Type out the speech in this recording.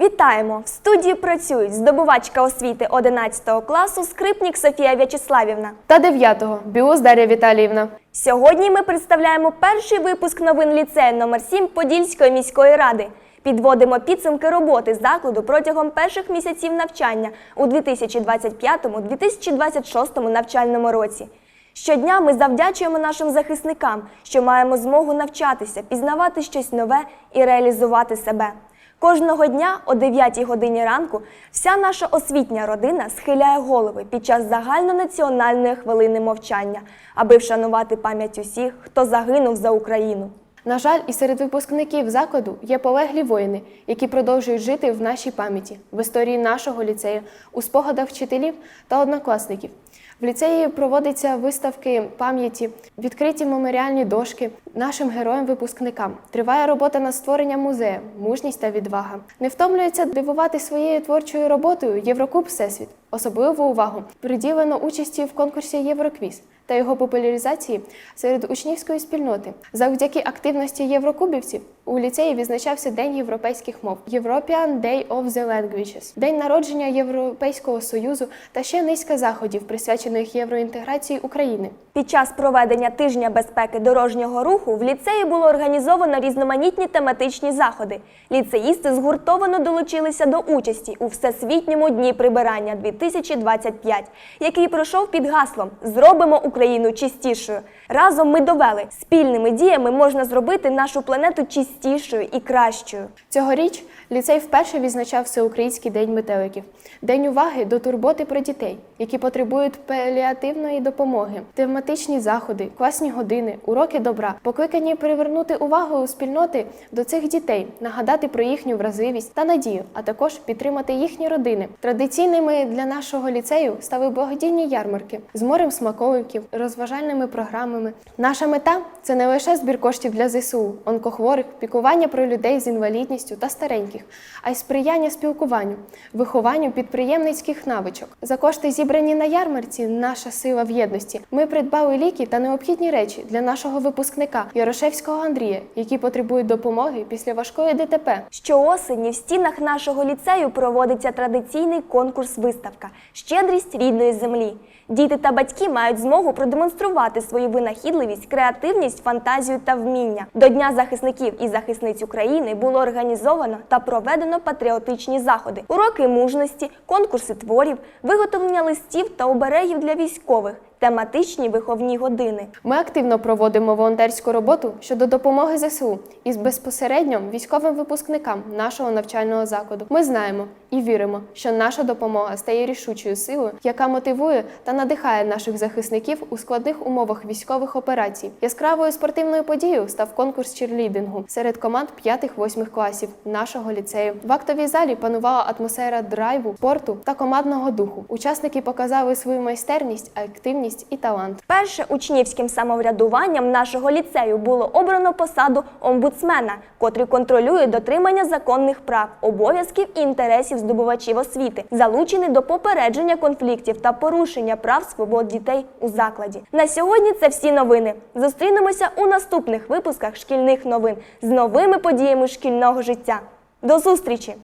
Вітаємо! В студії працюють здобувачка освіти 11 класу скрипник Софія В'ячеславівна. Та 9-го Біус Дар'я Віталіївна. Сьогодні ми представляємо перший випуск новин ліцею номер 7 Подільської міської ради. Підводимо підсумки роботи закладу протягом перших місяців навчання у 2025-2026 навчальному році. Щодня ми завдячуємо нашим захисникам, що маємо змогу навчатися, пізнавати щось нове і реалізувати себе. Кожного дня о 9 годині ранку вся наша освітня родина схиляє голови під час загальнонаціональної хвилини мовчання, аби вшанувати пам'ять усіх, хто загинув за Україну. На жаль, і серед випускників закладу є полеглі воїни, які продовжують жити в нашій пам'яті, в історії нашого ліцею, у спогадах вчителів та однокласників. В ліцеї проводяться виставки пам'яті, відкриті меморіальні дошки нашим героям-випускникам. Триває робота над створенням музею, мужність та відвага. Не втомлюється дивувати своєю творчою роботою Єврокуб Всесвіт. Особливу увагу приділено участі в конкурсі Євроквіз та його популяризації серед учнівської спільноти. Завдяки активності єврокубівців у ліцеї відзначався День європейських мов European Day of the Languages, День народження Європейського Союзу та ще низка заходів, присвячених євроінтеграції України. Під час проведення тижня безпеки дорожнього руху в ліцеї було організовано різноманітні тематичні заходи. Ліцеїсти згуртовано долучилися до участі у Всесвітньому дні прибирання 2025, який пройшов під гаслом Зробимо Україну чистішою. Разом ми довели, спільними діями можна зробити нашу планету чистішою і кращою. Цьогоріч ліцей вперше відзначав Всеукраїнський день метеликів, день уваги до турботи про дітей, які потребують паліативної допомоги, тематичні заходи, класні години, уроки добра, покликані привернути увагу у спільноти до цих дітей, нагадати про їхню вразливість та надію, а також підтримати їхні родини. Традиційними для нашого ліцею стали благодійні ярмарки з морем смаколиків, розважальними програмами. Наша мета це не лише збір коштів для ЗСУ, онкохворих, піклування про людей з інвалідністю та стареньких, а й сприяння спілкуванню, вихованню підприємницьких навичок. За кошти, зібрані на ярмарці, наша сила в єдності. Ми придбали ліки та необхідні речі для нашого випускника Ярошевського Андрія, який потребує допомоги після важкої ДТП. Щоосені в стінах нашого ліцею проводиться традиційний конкурс виставка Щедрість рідної землі. Діти та батьки мають змогу продемонструвати свою винахідливість, креативність, фантазію та вміння. До Дня захисників і захисниць України було організовано та проведено патріотичні заходи, уроки мужності, конкурси творів, виготовлення листів та оберегів для військових, тематичні виховні години. Ми активно проводимо волонтерську роботу щодо допомоги ЗСУ із безпосередньо військовим випускникам нашого навчального закладу. Ми знаємо і віримо, що наша допомога стає рішучою силою, яка мотивує та надихає наших захисників у складних умовах військових операцій. Яскравою спортивною подією став конкурс черлідингу серед команд 5-8 класів нашого ліцею. В актовій залі панувала атмосфера драйву, спорту та командного духу. Учасники показали свою майстерність, активність і талант. Перше учнівським самоврядуванням нашого ліцею було обрано посаду омбудсмена, котрий контролює дотримання законних прав, обов'язків і інтересів здобувачів освіти, залучений до попередження конфліктів та порушення прав свобод дітей у закладі. На сьогодні це всі новини. Зустрінемося у наступних випусках шкільних новин з новими подіями шкільного життя. До зустрічі!